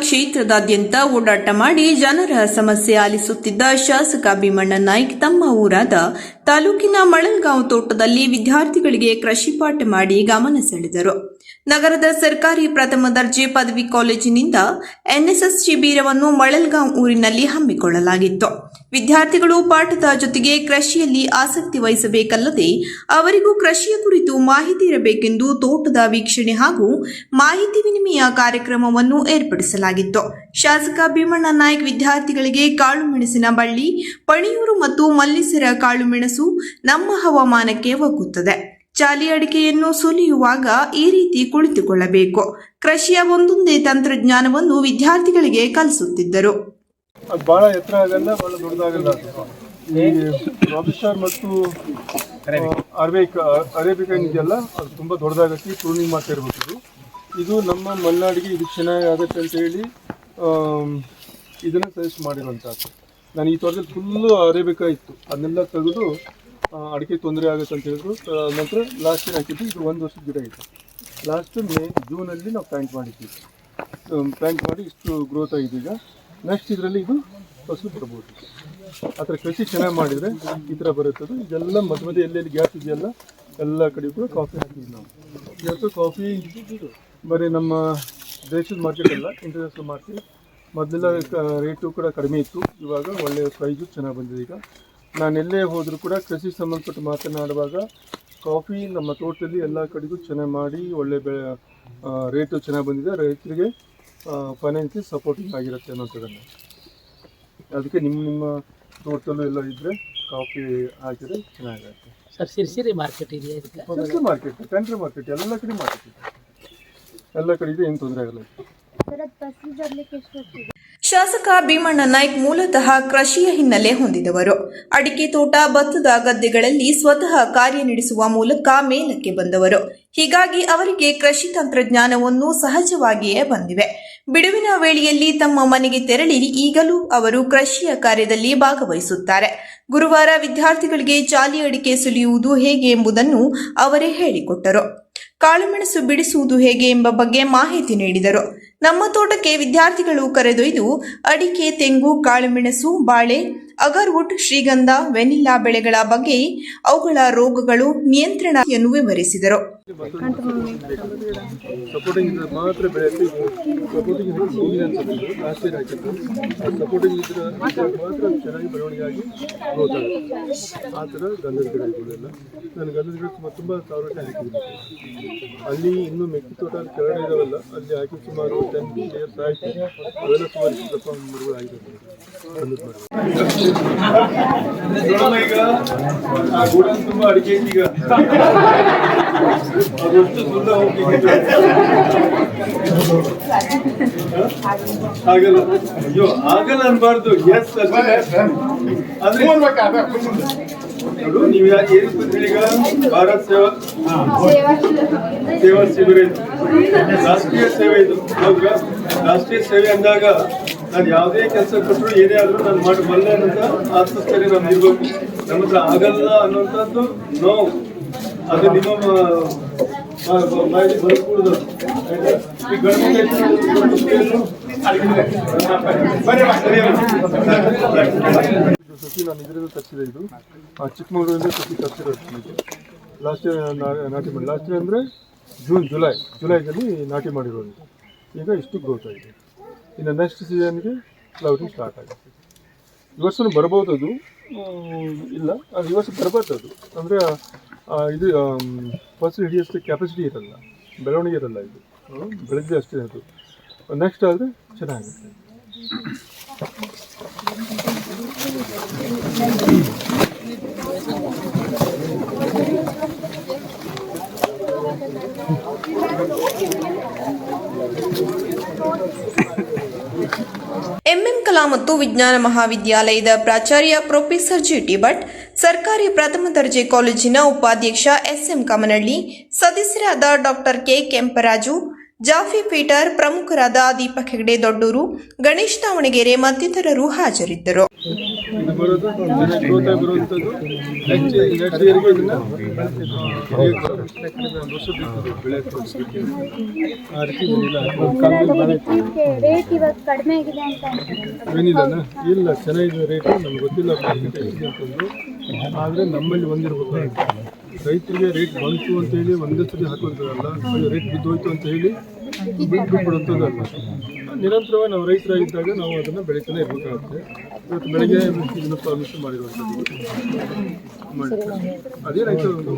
ಕ್ಷೇತ್ರದಾದ್ಯಂತ ಓಡಾಟ ಮಾಡಿ ಜನರ ಸಮಸ್ಯೆ ಆಲಿಸುತ್ತಿದ್ದ ಶಾಸಕ ಭೀಮಣ್ಣ ನಾಯ್ಕ್ ತಮ್ಮ ಊರಾದ ತಾಲೂಕಿನ ಮಳಲ್ಗಾಂವ್ ತೋಟದಲ್ಲಿ ವಿದ್ಯಾರ್ಥಿಗಳಿಗೆ ಕೃಷಿ ಪಾಠ ಮಾಡಿ ಗಮನ ಸೆಳೆದರು. ನಗರದ ಸರ್ಕಾರಿ ಪ್ರಥಮ ದರ್ಜೆ ಪದವಿ ಕಾಲೇಜಿನಿಂದ ಎನ್ಎಸ್ಎಸ್ ಶಿಬಿರವನ್ನು ಮಳಲ್ಗಾಂವ್ ಊರಿನಲ್ಲಿ ಹಮ್ಮಿಕೊಳ್ಳಲಾಗಿತ್ತು. ವಿದ್ಯಾರ್ಥಿಗಳು ಪಾಠದ ಜೊತೆಗೆ ಕೃಷಿಯಲ್ಲಿ ಆಸಕ್ತಿ ವಹಿಸಬೇಕಲ್ಲದೆ ಅವರಿಗೂ ಕೃಷಿಯ ಕುರಿತು ಮಾಹಿತಿ ಇರಬೇಕೆಂದು ತೋಟದ ವೀಕ್ಷಣೆ ಹಾಗೂ ಮಾಹಿತಿ ವಿನಿಮಯ ಕಾರ್ಯಕ್ರಮವನ್ನು ಏರ್ಪಡಿಸಲಾಗಿತ್ತು. ಶಾಸಕ ಭೀಮಣ್ಣ ನಾಯ್ಕ್ ವಿದ್ಯಾರ್ಥಿಗಳಿಗೆ ಕಾಳುಮೆಣಸಿನ ಬಳ್ಳಿ, ಪಣಿಯೂರು ಮತ್ತು ಮಲ್ಲಿಸರ ಕಾಳುಮೆಣಸು ನಮ್ಮ ಹವಾಮಾನಕ್ಕೆ ಒಗ್ಗುತ್ತದೆ. ಚಾಲಿ ಅಡಿಕೆಯನ್ನು ಸುಲಿಯುವಾಗ ಈ ರೀತಿ ಕುಳಿತುಕೊಳ್ಳಬೇಕು. ಕೃಷಿಯ ಒಂದೊಂದೇ ತಂತ್ರಜ್ಞಾನವನ್ನು ವಿದ್ಯಾರ್ಥಿಗಳಿಗೆ ಕಲಿಸುತ್ತಿದ್ದರು. ಬಹಳ ಎತ್ತರ ಆಗಲ್ಲ ಬಹಳ ದೊಡ್ಡದಾಗಲ್ಲ. ಈ ರಾಬಿಸ್ಟಾರ್ ಮತ್ತು ಅರೇಬಿಕ್, ಅರೇಬಿಕ ಏನಿದೆಯಲ್ಲ ಅದು ತುಂಬ ದೊಡ್ಡದಾಗತ್ತೆ ಪ್ರೂನಿಂಗ್ ಮಾಡ್ತಾ ಇರಬೇಕು ಇದು. ನಮ್ಮ ಮಲೆನಾಡಿಗೆ ಇದು ಚೆನ್ನಾಗಿ ಆಗುತ್ತೆ ಅಂತ ಹೇಳಿ ಇದನ್ನು ಸಜೆಸ್ಟ್ ಮಾಡಿರುವಂಥದ್ದು. ನಾನು ಈ ತೋಟದಲ್ಲಿ ಫುಲ್ಲು ಅರೇಬಿಕ ಇತ್ತು. ಅದನ್ನೆಲ್ಲ ತೆಗೆದು ಅಡಿಕೆ ತೊಂದರೆ ಆಗುತ್ತೆ ಅಂತ ಹೇಳಿದ್ರು. ನಂತರ ಲಾಸ್ಟ್ ಇಯರ್ ಹಾಕಿದ್ದು ಇದು ಒಂದು ವರ್ಷದ ಗಿಡ ಇತ್ತು. ಲಾಸ್ಟ್ ಮೇ, ಜೂನಲ್ಲಿ ನಾವು ಪ್ಯಾಂಟ್ ಮಾಡಿದ್ವಿ. ಪ್ಯಾಂಟ್ ಮಾಡಿ ಇಷ್ಟು ಗ್ರೋತ್ ಆಗಿದೆ ಈಗ. ನೆಕ್ಸ್ಟ್ ಇದರಲ್ಲಿ ಇದು ಫಸಲು ಬರ್ಬೋದು ಆ ಥರ ಕೃಷಿ ಚೆನ್ನಾಗಿ ಮಾಡಿದರೆ ಈ ಥರ ಬರುತ್ತದೆ. ಇದೆಲ್ಲ ಮಧ್ಯ ಮಧ್ಯೆ ಎಲ್ಲೆಲ್ಲಿ ಗ್ಯಾಪ್ ಇದೆಯಲ್ಲ, ಎಲ್ಲ ಕಡೆ ಕೂಡ ಕಾಫಿ ಹಾಕಿದ್ವಿ ನಾವು. ಇವತ್ತು ಕಾಫಿ ಬರೀ ನಮ್ಮ ದೇಶದ ಮಾರ್ಕೆಟ್ ಅಲ್ಲ ಇಂಟರ್ನ್ಯಾಷನಲ್ ಮಾರ್ಕೆಟ್ ಮೊದಲೆಲ್ಲ ರೇಟು ಕೂಡ ಕಡಿಮೆ ಇತ್ತು. ಇವಾಗ ಒಳ್ಳೆಯ ಪ್ರೈಸು ಚೆನ್ನಾಗಿ ಬಂದಿದೆ ಈಗ. ನಾನು ಎಲ್ಲೇ ಹೋದರೂ ಕೂಡ ಕೃಷಿ ಸಂಬಂಧಪಟ್ಟು ಮಾತನಾಡುವಾಗ ಕಾಫಿ ನಮ್ಮ ತೋಟದಲ್ಲಿ ಎಲ್ಲ ಕಡೆಗೂ ಚೆನ್ನಾಗಿ ಮಾಡಿ ಒಳ್ಳೆ ಬೆಳೆ ರೇಟು ಚೆನ್ನಾಗಿ ಬಂದಿದೆ. ರೈತರಿಗೆ ಫೈನಾನ್ಸಿಯಲ್ ಸಪೋರ್ಟಿಂಗ್ ಆಗಿರುತ್ತೆ ಅನ್ನೋಂಥದ್ದನ್ನು ಅದಕ್ಕೆ ನಿಮ್ಮ ನಿಮ್ಮ ತೋಟದಲ್ಲೂ ಎಲ್ಲ ಇದ್ದರೆ ಕಾಫಿ ಹಾಕಿದ್ರೆ ಚೆನ್ನಾಗಿರುತ್ತೆ. ಸರ್ ಸಿರಿಸಿರಿ ಮಾರ್ಕೆಟ್ ಇದೆಯಾ ಇದಕ್ಕೆ? ಕಂಟ್ರಿ ಮಾರ್ಕೆಟ್ ಕಂಟ್ರಿ ಮಾರ್ಕೆಟ್ ಎಲ್ಲ ಕಡೆ ಮಾರ್ಕೆಟ್ ಇದೆ. ಎಲ್ಲ ಕಡೆ ಇದೆ ಏನು ತೊಂದರೆ ಆಗಲ್ಲ. ಶಾಸಕ ಭೀಮಣ್ಣ ನಾಯ್ಕ್ ಮೂಲತಃ ಕೃಷಿಯ ಹಿನ್ನೆಲೆ ಹೊಂದಿದವರು. ಅಡಿಕೆ ತೋಟ, ಭತ್ತದ ಗದ್ದೆಗಳಲ್ಲಿ ಸ್ವತಃ ಕಾರ್ಯನಿರ್ವಹಿಸುವ ಮೂಲಕ ಮೇಲಕ್ಕೆ ಬಂದವರು. ಹೀಗಾಗಿ ಅವರಿಗೆ ಕೃಷಿ ತಂತ್ರಜ್ಞಾನವನ್ನು ಸಹಜವಾಗಿಯೇ ಬಂದಿವೆ. ಬಿಡುವಿನ ವೇಳೆಯಲ್ಲಿ ತಮ್ಮ ಮನೆಗೆ ತೆರಳಿ ಈಗಲೂ ಅವರು ಕೃಷಿಯ ಕಾರ್ಯದಲ್ಲಿ ಭಾಗವಹಿಸುತ್ತಾರೆ. ಗುರುವಾರ ವಿದ್ಯಾರ್ಥಿಗಳಿಗೆ ಚಾಲಿ ಅಡಿಕೆ ಸುಲಿಯುವುದು ಹೇಗೆ ಎಂಬುದನ್ನು ಅವರೇ ಹೇಳಿಕೊಟ್ಟರು. ಕಾಳುಮೆಣಸು ಬಿಡಿಸುವುದು ಹೇಗೆ ಎಂಬ ಬಗ್ಗೆ ಮಾಹಿತಿ ನೀಡಿದರು. ನಮ್ಮ ತೋಟಕ್ಕೆ ವಿದ್ಯಾರ್ಥಿಗಳು ಕರೆದೊಯ್ದು ಅಡಿಕೆ ತೆಂಗು ಕಾಳುಮೆಣಸು ಬಾಳೆ ಅಗರ್ವುಡ್, ಶ್ರೀಗಂಧ, ವೆನಿಲ್ಲಾ ಬೆಳೆಗಳ ಬಗ್ಗೆ ಅವುಗಳ ರೋಗಗಳು ನಿಯಂತ್ರಣವನ್ನು ವಿವರಿಸಿದರು. ಅಲ್ಲಿ ಇನ್ನೂ ಮೆಕ್ಕೆತೋಟ ಕೆಳಗಡೆ ಇದಾವಲ್ಲ, ಅಲ್ಲಿ ಹಾಕಿ ಸುಮಾರು ಟೆನ್ ಇಯರ್ಸ್ ಆಯಿತು. ಅವೆಲ್ಲ ಸುಮಾರು ಮರಗಳು ಆಗಿದ್ದಾವೆ ಗಂಧದ ಮರ ಈಗ ಆ ಗೂಡ ತುಂಬ ಅಡಿಕೆ ಈಗ ಅದಷ್ಟು ಸುಂದರ ಆಗಲ್ಲ ಅಯ್ಯೋ ಆಗಲ್ಲ ಅನ್ಬಾರ್ದು ಎಸ್ ಅಂದ್ರೆ ನೋಡು ನೀವು ಯಾಕೆ ಏನು ಬಂದ್ರಿ ಈಗ ಭಾರತ್ ಸೇವಾ ಸೇವಾ ಶಿಬಿರ ರಾಷ್ಟ್ರೀಯ ಸೇವೆ ಇದು ರಾಷ್ಟ್ರೀಯ ಸೇವೆ ಅಂದಾಗ ನಾನು ಯಾವುದೇ ಕೆಲಸ ಕೊಟ್ಟರು ಏನೇ ಆದರೂ ನಾನು ಮಾಡಿ ಬಲ್ಲೆ ಅನ್ನೋಂಥ ಆತ್ಮಸ್ಥೈರ್ಯ ನಮ್ಗೆ ಇರಬೇಕು. ನಮ್ಮ ಹತ್ರ ಆಗಲ್ಲ ಅನ್ನೋಂಥದ್ದು ನೋವು ಅದು ನಿಮ್ಮ ಮಾಹಿತಿ ಬರ್ಕೂಡ್ದು? ಈ ಮಕ್ಕಳು ಸಸಿ ನಾನು ಇದರಿಂದ ತರಿಸಿದೆ ಇದು. ಚಿಕ್ಕಮಗಳೂರಿಂದ ಸಸಿ ತರಿಸಿರೋದು ಲಾಸ್ಟ್ ನಾಟಿ ಮಾಡಿ ಲಾಸ್ಟ್ ಅಂದರೆ ಜೂನ್ ಜುಲೈ ಜುಲೈದಲ್ಲಿ ನಾಟಿ ಮಾಡಿರೋದು. ಈಗ ಇಷ್ಟು ಗ್ರೋತ್ ಆಗಿದೆ. ಇನ್ನು ನೆಕ್ಸ್ಟ್ ಸೀಸನ್ಗೆ ಕ್ಲೌಡಿಂಗ್ ಸ್ಟಾರ್ಟ್ ಆಗುತ್ತೆ. ಈ ವರ್ಷನೂ ಬರ್ಬೋದು ಅದು. ಇಲ್ಲ. ಈ ವರ್ಷ ಬರ್ಬೋದು ಅದು. ಅಂದರೆ ಇದು ಫಸ್ಟ್ ಹಿಡಿಯೋಷ್ಟು ಕೆಪಾಸಿಟಿ ಇರಲ್ಲ. ಬೆಳವಣಿಗೆ ಇರಲ್ಲ ಇದು. ಬೆಳಗ್ಗೆ ಅಷ್ಟೇ ಅದು. ನೆಕ್ಸ್ಟ್ ಆದರೆ ಚೆನ್ನಾಗುತ್ತೆ ಎಂಎಂ ಕಲಾ ಮತ್ತು ವಿಜ್ಞಾನ ಮಹಾವಿದ್ಯಾಲಯದ ಪ್ರಾಚಾರ್ಯ ಪ್ರೊಫೆಸರ್ ಜಿಟಿ ಭಟ್, ಸರ್ಕಾರಿ ಪ್ರಥಮ ದರ್ಜೆ ಕಾಲೇಜಿನ ಉಪಾಧ್ಯಕ್ಷ ಎಸ್ಎಂ ಕಮನಳ್ಳಿ, ಸದಸ್ಯರಾದ doctor K Kemparaju Jaffy Peter ಪ್ರಮುಖರಾದ ದೀಪಕ್ ಹೆಗ್ಡೆ ದೊಡ್ಡೂರು ಗಣೇಶ್ ದಾವಣಗೆರೆ ಮತ್ತಿತರರು ಹಾಜರಿದ್ದರು. ಇಲ್ಲ ಕಾಲದಲ್ಲಿ ನಾವೇ ರೇಟ್ ಇವಾಗ ಕಡಿಮೆ ಆಗಿದೆ ಅಂತ ಅನ್ಸುತ್ತೆ. ಇಲ್ಲ ಚೆನ್ನಾಗಿದೆ ರೇಟ್ ನಮ್ಗೆ ಗೊತ್ತಿಲ್ಲ ಮಾರ್ಕೆಟ್ ಎಷ್ಟಿದೆ ಅಂತಂದು. ಆದರೆ ನಮ್ಮಲ್ಲಿ ಒಂದಿರ್ಬೇಕಾಗುತ್ತೆ ರೈತರಿಗೆ ರೇಟ್ ಬಂತು ಅಂತ ಹೇಳಿ ಒಂದೇ ಸರಿ ಹಾಕುವಂಥದ್ದಲ್ಲ ರೇಟ್ ಬಿದ್ದೋಯ್ತು ಅಂತ ಹೇಳಿ ಬಿಟ್ಟು ಕೊಡುವಂಥದ್ದಲ್ಲ ನಿರಂತರವಾಗಿ ನಾವು ರೈತರಾಗಿದ್ದಾಗ ನಾವು ಅದನ್ನು ಬೆಳೀತಾನೆ ಇರಬೇಕಾಗುತ್ತೆ. ಇವತ್ತು ಬೆಳಗ್ಗೆ ಇದನ್ನು ಪ್ರಾಮಿಸ್ ಮಾಡಿರುವಂಥದ್ದು ಮಾಡಿ ಅದೇ ರೈತರು ಒಂದು